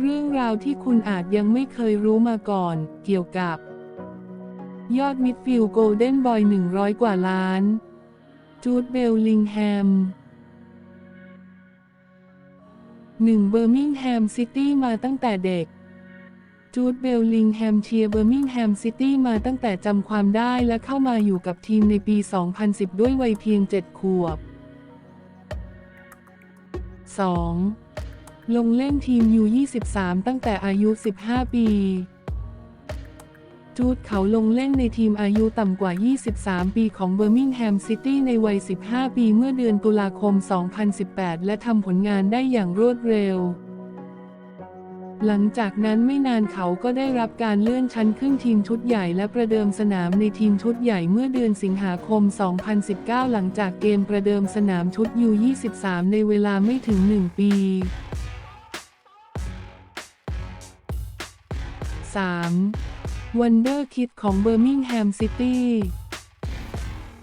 เรื่องราวที่คุณอาจยังไม่เคยรู้มาก่อน เกี่ยวกับ ยอดมิดฟิลด์โกลเด้นบอย 100 กว่าล้าน จูดเบลลิงแฮม 1. เบอร์มิงแฮมซิตี้มาตั้งแต่เด็ก จูดเบลลิงแฮมเชียร์เบอร์มิงแฮมซิตี้มาตั้งแต่จำความได้และเข้ามาอยู่กับทีมในปี 2010 ด้วยวัยเพียง 7 ขวบ 2. ลงเล่นทีม U23 ตั้งแต่อายุ 15 ปี จูดเขาลงเล่นในทีมอายุต่ำกว่า 23 ปีของเบอร์มิงแฮมซิตี้ในวัย 15 ปีเมื่อเดือนตุลาคม 2018 และทำผลงานได้อย่างรวดเร็วหลังจากนั้นไม่นานเขาก็ได้รับการเลื่อนชั้นขึ้นทีมชุดใหญ่และประเดิมสนามในทีมชุดใหญ่เมื่อเดือนสิงหาคม 2019 หลังจากเกมประเดิมสนามชุด U23 ในเวลาไม่ถึง 1 ปี 3. วันเดอร์คิดของเบอร์มิงแฮมซิตี้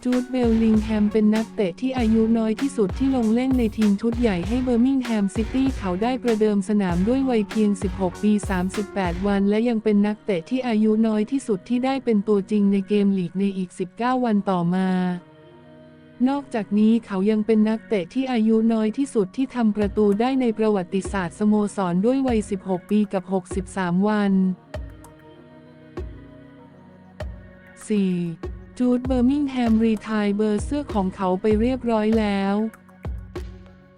จูดเบลลิงแฮมเป็นนักเตะที่อายุน้อยที่สุดที่ลงเล่นในทีมชุดใหญ่ให้เบอร์มิงแฮมซิตี้เขาได้ประเดิมสนามด้วยวัยเพียง 16 ปี 38 วัน และยังเป็นนักเตะที่อายุน้อยที่สุดที่ได้เป็นตัวจริงในเกมลีกในอีก 19 วันต่อมา นอกจากนี้เขายังเป็นนักเตะที่อายุน้อยที่สุดที่ทำประตูได้ในประวัติศาสตร์สโมสรด้วยวัย 16 ปีกับ 63 วัน 4. จูดเบอร์มิงแฮมรีทายเบอร์เสื้อของเขาไปเรียบร้อยแล้ว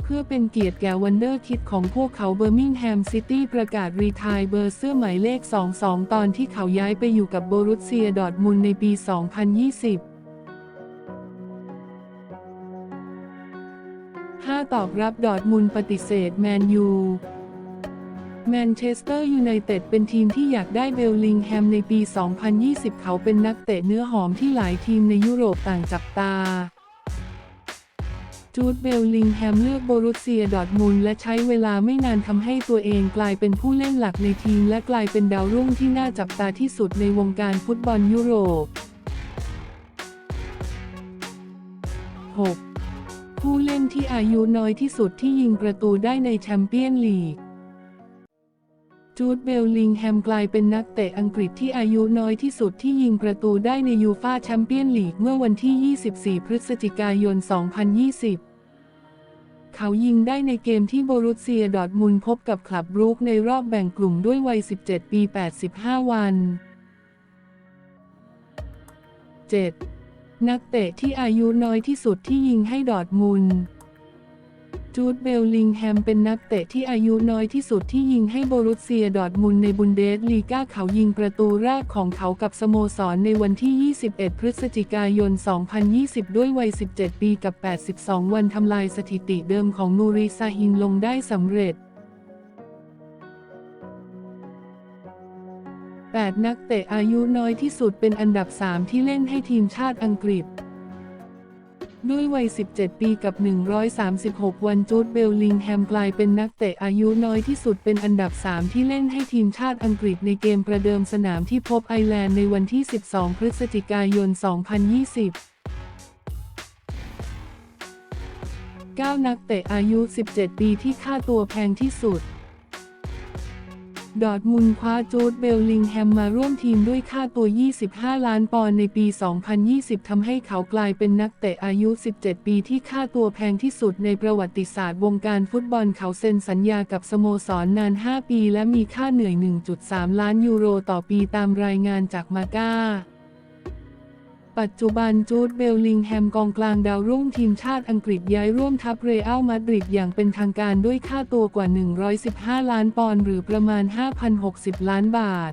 เพื่อเป็นเกียรติแก่วันเดอร์คิดของพวกเขาเบอร์มิงแฮมซิตี้ประกาศรีทายเบอร์เสื้อหมายเลข 22 ตอนที่เขาย้ายไปอยู่กับโบรุสเซียดอร์ทมุนในปี 2020 5 ตอบรับดอร์ทมุนด์ปฏิเสธแมนยู แมนเชสเตอร์ยูไนเต็ดเป็นทีมที่อยากได้เบลลิงแฮมในปี 2020 เขาเป็นนักเตะเนื้อหอมที่หลายทีมในยุโรปต่างจับตา จูดเบลลิงแฮมเลือกโบรุสเซียดอทมุนและใช้เวลาไม่นานทำให้ตัวเองกลายเป็นผู้เล่นหลักในทีมและกลายเป็นดาวรุ่งที่น่าจับตาที่สุดในวงการฟุตบอลยุโรป 6. ผู้เล่นที่อายุน้อยที่สุดที่ยิงประตูได้ในแชมเปี้ยนลีก จูดเบลลิงแฮมกลายเป็นนักเตะอังกฤษที่อายุน้อยที่สุดที่ยิงประตูได้ในยูฟาแชมเปี้ยนลีกเมื่อวันที่ 24 พฤศจิกายน 2020 เขายิงได้ในเกมที่โบรุสเซียดอร์ทมุนพบกับคลับบรูคในรอบแบ่งกลุ่มด้วยวัย 17 ปี 85 วัน 7. นักเตะที่อายุน้อยที่สุดที่ยิงให้ดอร์ทมุนด์ จูดเบลลิงแฮมเป็นนักเตะที่อายุน้อยที่สุดที่ยิงให้โบรุสเซียดอร์ทมุนในบุนเดสลีกาเขายิงประตูแรกของเขากับสโมสรในวันที่ 21 พฤศจิกายน 2020 ด้วยวัย 17 ปีกับ 82 วันทำลายสถิติเดิมของนูริซาฮินลงได้สำเร็จ 8 นักเตะอายุน้อยที่สุดเป็นอันดับ 3 ที่เล่นให้ทีมชาติอังกฤษ ด้วยวัย 17 ปีกับ 136 วันจูดเบลลิงแฮมกลายเป็นนักเตะอายุน้อยที่สุดเป็นอันดับ 3 ที่เล่นให้ทีมชาติอังกฤษในเกมประเดิมสนามที่พบไอร์แลนด์ในวันที่ 12 พฤศจิกายน 2020 9 นักเตะอายุ 17 ปีที่ค่าตัวแพงที่สุด ดอร์ทมุนคว้าจูดเบลลิงแฮมมาร่วมทีมด้วยค่าตัว 25 ล้านปอนด์ในปี 2020 ทำให้เขากลายเป็นนักเตะอายุ 17 ปีที่ค่าตัวแพงที่สุดในประวัติศาสตร์วงการฟุตบอลเขาเซ็นสัญญากับสโมสรนนาน 5 ปีและมีค่าเหนื่อย 1.3 ล้านยูโรต่อปีตามรายงานจากมาก้า ปัจจุบันจูดเบลลิงแฮมกองกลางดาวรุ่งทีมชาติอังกฤษย้ายร่วมทัพเรอัลมาดริดอย่างเป็นทางการด้วยค่าตัวกว่า 115 ล้านปอนด์หรือประมาณ 5,060 ล้านบาท